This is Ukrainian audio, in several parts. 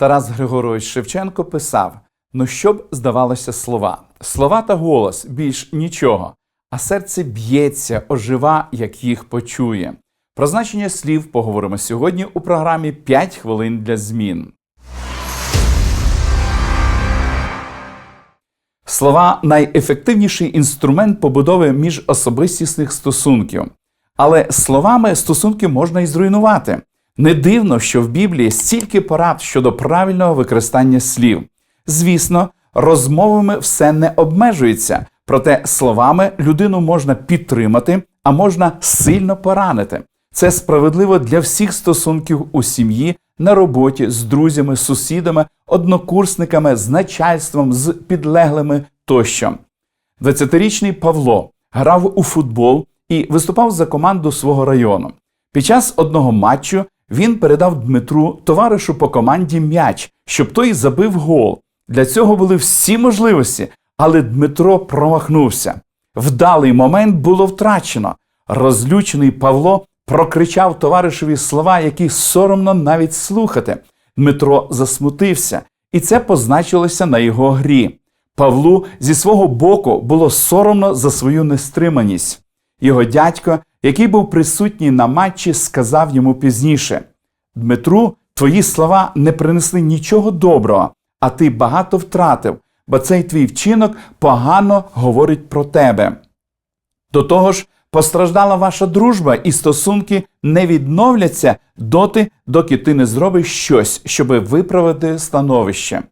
Тарас Григорович Шевченко писав: ну що б здавалося слова? Слова та голос більш нічого, а серце б'ється, ожива, як їх почує. Про значення слів поговоримо сьогодні у програмі «5 хвилин для змін. Слова найефективніший інструмент побудови міжособистісних стосунків. Але словами стосунки можна і зруйнувати. Не дивно, що в Біблії стільки порад щодо правильного використання слів. Звісно, розмовами все не обмежується, проте словами людину можна підтримати, а можна сильно поранити. Це справедливо для всіх стосунків у сім'ї, на роботі, з друзями, сусідами, однокурсниками, з начальством, з підлеглими тощо. 20-річний Павло грав у футбол і виступав за команду свого району. Під час одного матчу він передав Дмитру, товаришу по команді, м'яч, щоб той забив гол. Для цього були всі можливості, але Дмитро промахнувся. Вдалий момент було втрачено. Розлючений Павло прокричав товаришеві слова, які соромно навіть слухати. Дмитро засмутився, і це позначилося на його грі. Павлу зі свого боку було соромно за свою нестриманість. Його дядько, який був присутній на матчі, сказав йому пізніше: Дмитру, твої слова не принесли нічого доброго, а ти багато втратив, бо цей твій вчинок погано говорить про тебе. До того ж, постраждала ваша дружба, і стосунки не відновляться доти, доки ти не зробиш щось, щоб виправити становище.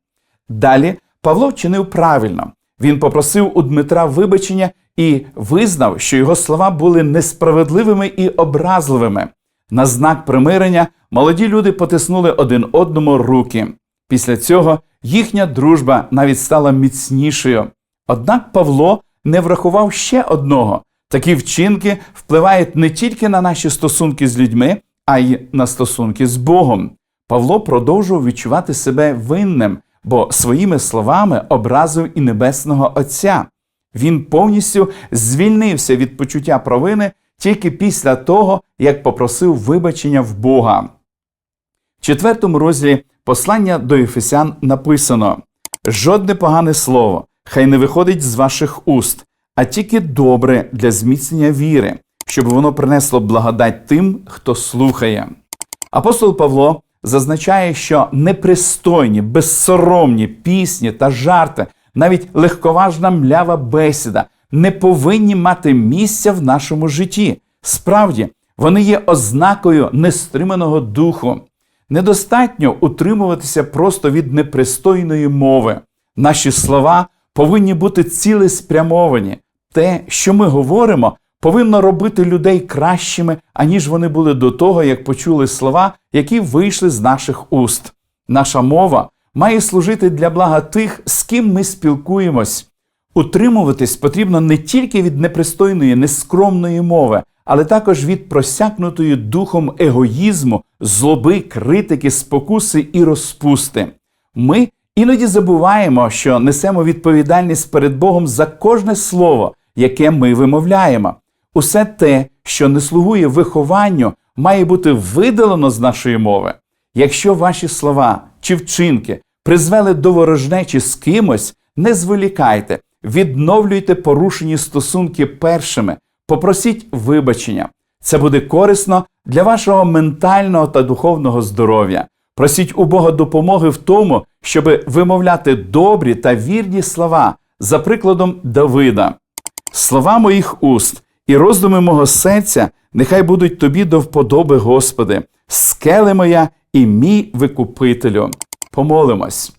Далі Павло вчинив правильно. Він попросив у Дмитра вибачення і визнав, що його слова були несправедливими і образливими. На знак примирення молоді люди потиснули один одному руки. Після цього їхня дружба навіть стала міцнішою. Однак Павло не врахував ще одного. Такі вчинки впливають не тільки на наші стосунки з людьми, а й на стосунки з Богом. Павло продовжував відчувати себе винним, бо своїми словами образив і Небесного Отця. Він повністю звільнився від почуття провини тільки після того, як попросив вибачення в Бога. В четвертому розділі послання до Ефесян написано: жодне погане слово, хай не виходить з ваших уст, а тільки добре для зміцнення віри, щоб воно принесло благодать тим, хто слухає. Апостол Павло зазначає, що непристойні, безсоромні пісні та жарти, навіть легковажна млява бесіда не повинні мати місця в нашому житті. Справді, вони є ознакою нестриманого духу. Недостатньо утримуватися просто від непристойної мови. Наші слова повинні бути цілеспрямовані. Те, що ми говоримо, повинно робити людей кращими, аніж вони були до того, як почули слова, які вийшли з наших уст. Наша мова має служити для блага тих, з ким ми спілкуємось. Утримуватись потрібно не тільки від непристойної, нескромної мови, але також від просякнутої духом егоїзму, злоби, критики, спокуси і розпусти. Ми іноді забуваємо, що несемо відповідальність перед Богом за кожне слово, яке ми вимовляємо. Усе те, що не слугує вихованню, має бути видалено з нашої мови. Якщо ваші слова чи вчинки призвели до ворожнечі з кимось, не зволікайте, відновлюйте порушені стосунки першими, попросіть вибачення. Це буде корисно для вашого ментального та духовного здоров'я. Просіть у Бога допомоги в тому, щоб вимовляти добрі та вірні слова, за прикладом Давида. Слова моїх уст і роздуми мого серця нехай будуть тобі до вподоби, Господи, скеле моя і мій викупителю. Помолимось.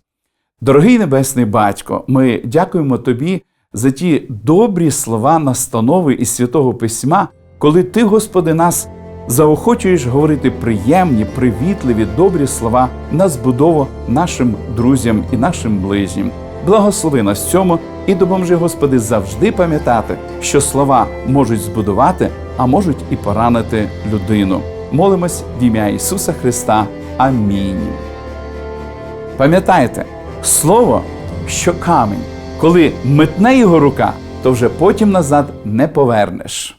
Дорогий Небесний Батько, ми дякуємо Тобі за ті добрі слова настанови із Святого Письма, коли Ти, Господи, нас заохочуєш говорити приємні, привітливі, добрі слова на збудову нашим друзям і нашим ближнім. Благослови нас цьому і допоможи, Господи, завжди пам'ятати, що слова можуть збудувати, а можуть і поранити людину. Молимось в ім'я Ісуса Христа. Амінь. Пам'ятайте, слово, що камінь, коли метне його рука, то вже потім назад не повернеш.